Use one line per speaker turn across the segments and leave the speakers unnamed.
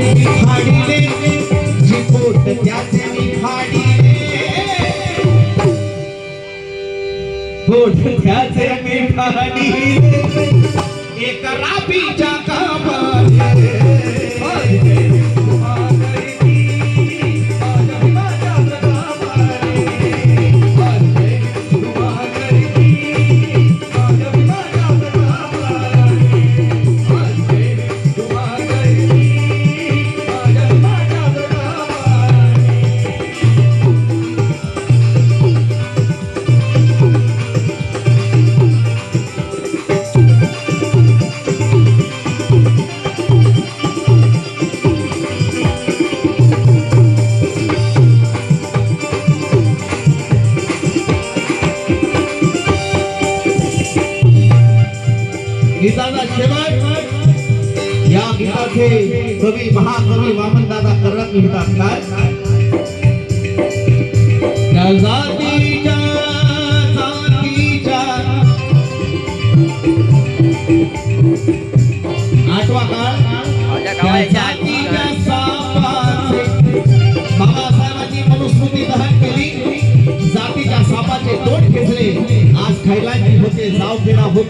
मी जी पोट त्याचे मी पोट त्याचे मी एक राबीच्या का गीताचा शेवट. या गीताचे कवी महाकवी वामनदादा कर्णक लिहितात काय? त्या जातीच्या जातीच्या. आठवा काळ. त्या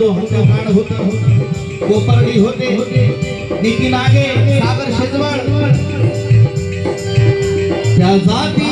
तो होतो हंगकांड होत. कोपर्डी होते. नितीन आगे सागर शेजवळ त्या जाती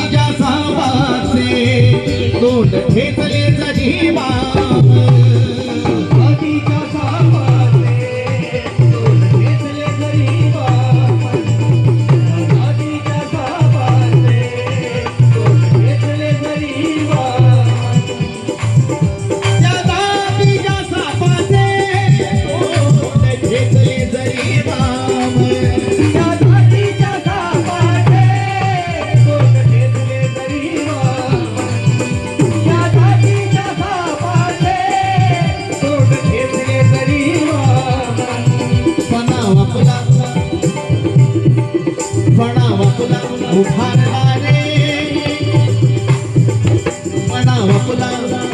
आपला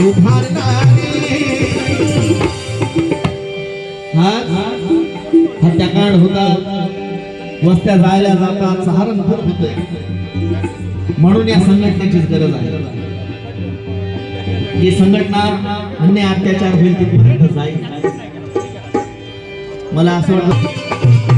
उभारला आपला हा? हत्याकांड होता. वस्त्या जायला जातात सहारनपूर होतंय. म्हणून या संघटनेचीच गरज आहे. ही संघटना अन्याय अत्याचार होईल तिथे जाईल. मला असं वाटतं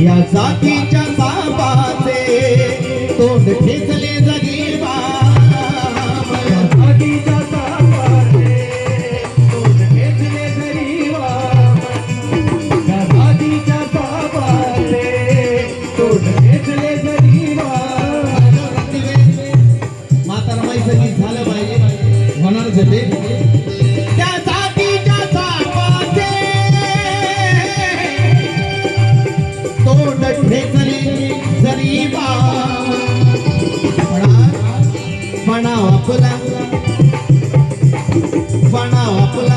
या जातीच्या सापाचे तोंड ठेचले जगी म्हणा आपला म्हणा आपला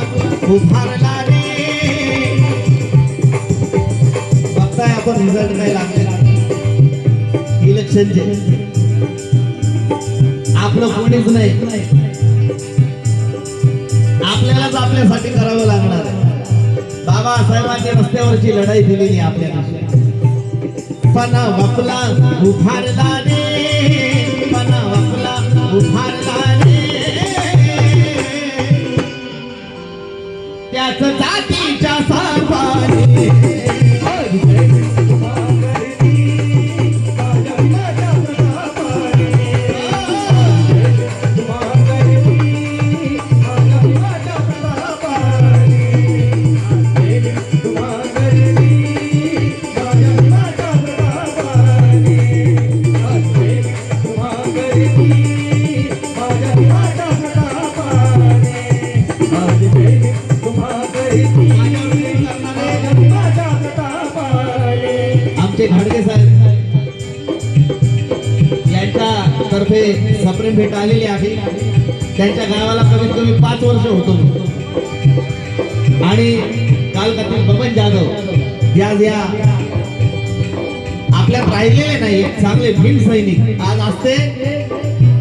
उभारला रे. बघताय आपण रिझल्ट काय लागलेला इलेक्शनचे आपलं कोणीच नाही. आपल्यालाच आपल्यासाठी करावं लागणार आहे. बाबासाहेबांनी रस्त्यावरची लढाई दिलेली आहे आपल्याला. पण वपला. उभारला रे. के खाडगे साहेब. यांच्या तर्फे सप्रेम भेट आलेली आहे. त्यांच्या गावाला कमीत कमी पाच वर्ष होतो. आणि कालकातील बबन जाधव या या आपल्यात राहिलेले नाही चांगले भीम सैनिक आज असते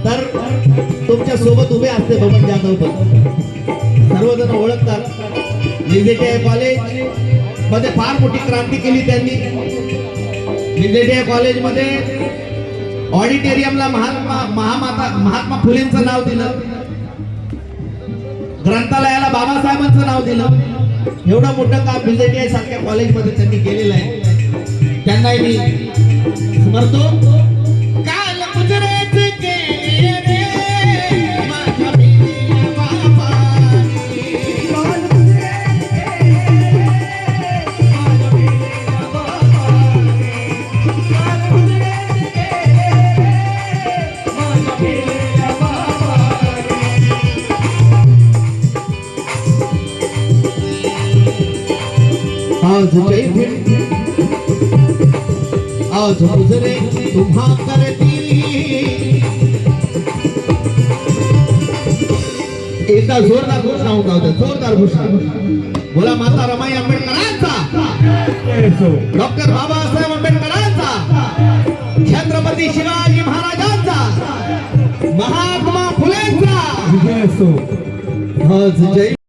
तर तुमच्यासोबत उभे असते बबन जाधव पण. सर्वजण ओळखतात. कॉलेजमध्ये फार मोठी क्रांती केली त्यांनी. विजेटे कॉलेजमध्ये ऑडिटोरियमला महात्मा महामाता महात्मा फुलेंचं नाव दिलं. ग्रंथालयाला बाबासाहेबांचं नाव दिलं. एवढं मोठं काम बीजेटी सारख्या कॉलेजमध्ये त्यांनी केलेलं आहे. त्यांनाही मी स्मरतो आज जय आज गुजरे तुम्हा करती एकदा जोरदार घोषणा होता होता जोरदार घोषणा। बोला माता रमाई आंबेडकरांचा। डॉक्टर बाबा बाबासाहेब आंबेडकरांचा। छत्रपती शिवाजी महाराजांचा। महात्मा फुलेंचा। जय।